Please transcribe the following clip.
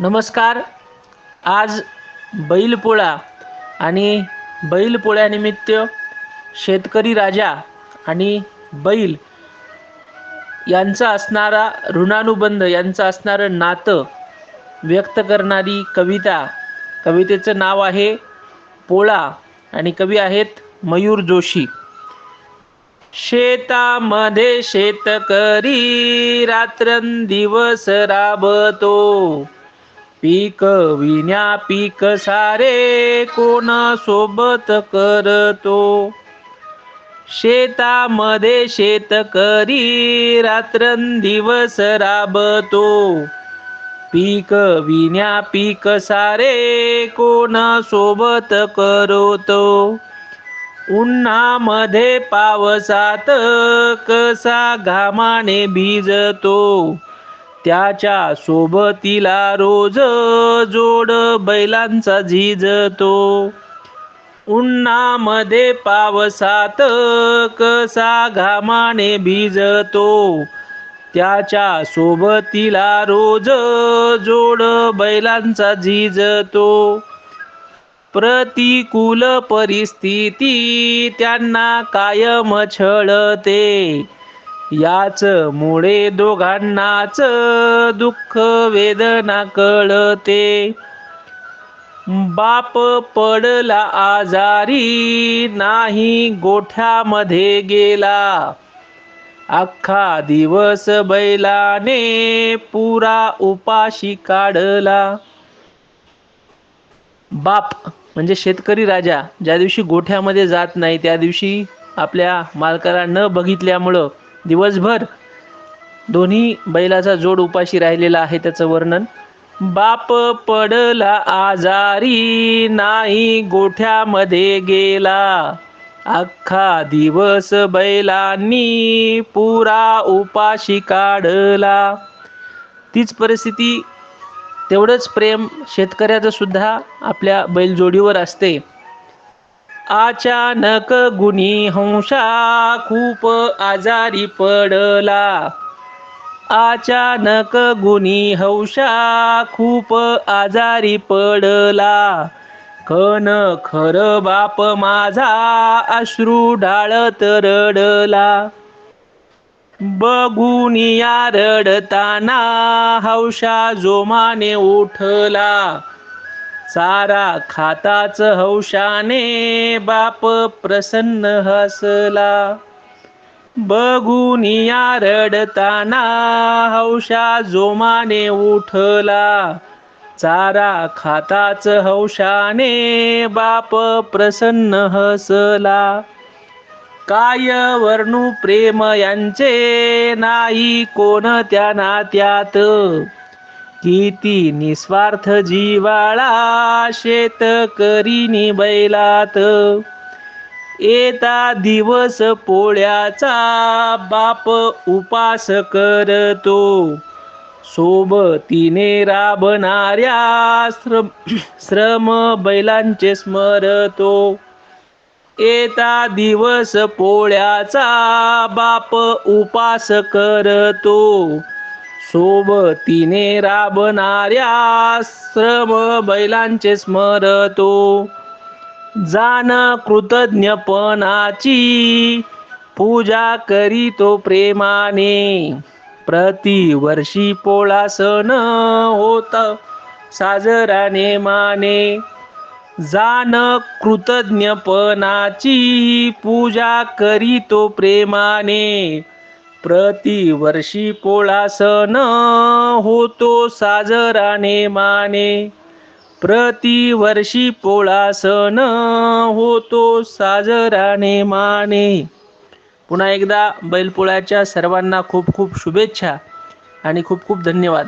नमस्कार. आज बैलपोळा आणि बैलपोळ्यानिमित्त शेतकरी राजा आणि बैल यांचा असणारा ऋणानुबंध यांचं असणारं नातं व्यक्त करणारी कविता. कवितेचं नाव आहे पोळा आणि कवी आहेत मयूर जोशी. शेतामध्ये शेतकरी रात्रंदिवस राबतो. पीक विण्या पीक सारे कोण सोबत करतो? शेतामध्ये शेतकरी रात्रंदिवस राबतो. पीक विण्या पीक सारे कोण सोबत करतो? उन्हामध्ये पावसात कसा घामाने भिजतो? त्याच्या सोबतीला रोज जोड बैलांचा झिजतो. उन्हामध्ये पावसात कसा घामाने भिजतो. त्याच्या सोबतीला रोज जोड बैलांचा झिजतो. प्रतिकूल परिस्थिती त्यांना कायम छळते. याच मुळे दोघांनाच दुःख वेदना कळते. बाप पडला आजारी नाही गोठ्यामध्ये गेला. अख्खा दिवस बैलाने पुरा उपाशी काढला. बाप म्हणजे शेतकरी राजा ज्या दिवशी गोठ्यामध्ये जात नाही त्या दिवशी आपल्या मालकाला न बघितल्यामुळं दिवसभर दोन्ही बैलाचा जोड उपाशी राहिलेला आहे त्याचं वर्णन. बाप पडला आजारी नाही गोठ्यामध्ये गेला. अख्खा दिवस बैलांनी पुरा उपाशी काढला. तीच परिस्थिती तेवढंच प्रेम शेतकऱ्याचं सुद्धा आपल्या बैलजोडीवर असते. अचानक गुणी हंसा खूप आजारी पडला. अचानक गुणी हौशा खूप आजारी पडला. कन खर बाप माझा अश्रू ढाळत रडला. बघून या रडताना हौशा जोमाने उठला. सारा खाताच हौशाने बाप प्रसन्न हसला. बघून या रडताना हौशा जोमाने उठला. चारा खाताच हौशाने बाप प्रसन्न हसला. काय वर्णू प्रेम यांचे नाही कोण त्या नात्यात. किती निस्वार्थ जीवाळा शेतकरी बैलात. येता दिवस पोळ्याचा बाप उपास करतो. सोबतीने राबणाऱ्या श्रम श्रम बैलांचे स्मरतो. येता दिवस पोळ्याचा बाप उपास करतो. सोबतीने राबणाऱ्या श्रम बैलांचे स्मरतो जाण कृतज्ञपणाची पूजा करीतो प्रेमाने. प्रतिवर्षी पोळा सण होत साजराने माने. जाण कृतज्ञपणाची पूजा करीतो प्रेमाने. प्रतिवर्षी पोळा सण होतो साजराने माने. प्रतिवर्षी पोळा सण होतो साजराने माने. पुन्हा एकदा बैलपोळ्याच्या सर्वांना खूप खूप शुभेच्छा आणि खूप खूप धन्यवाद.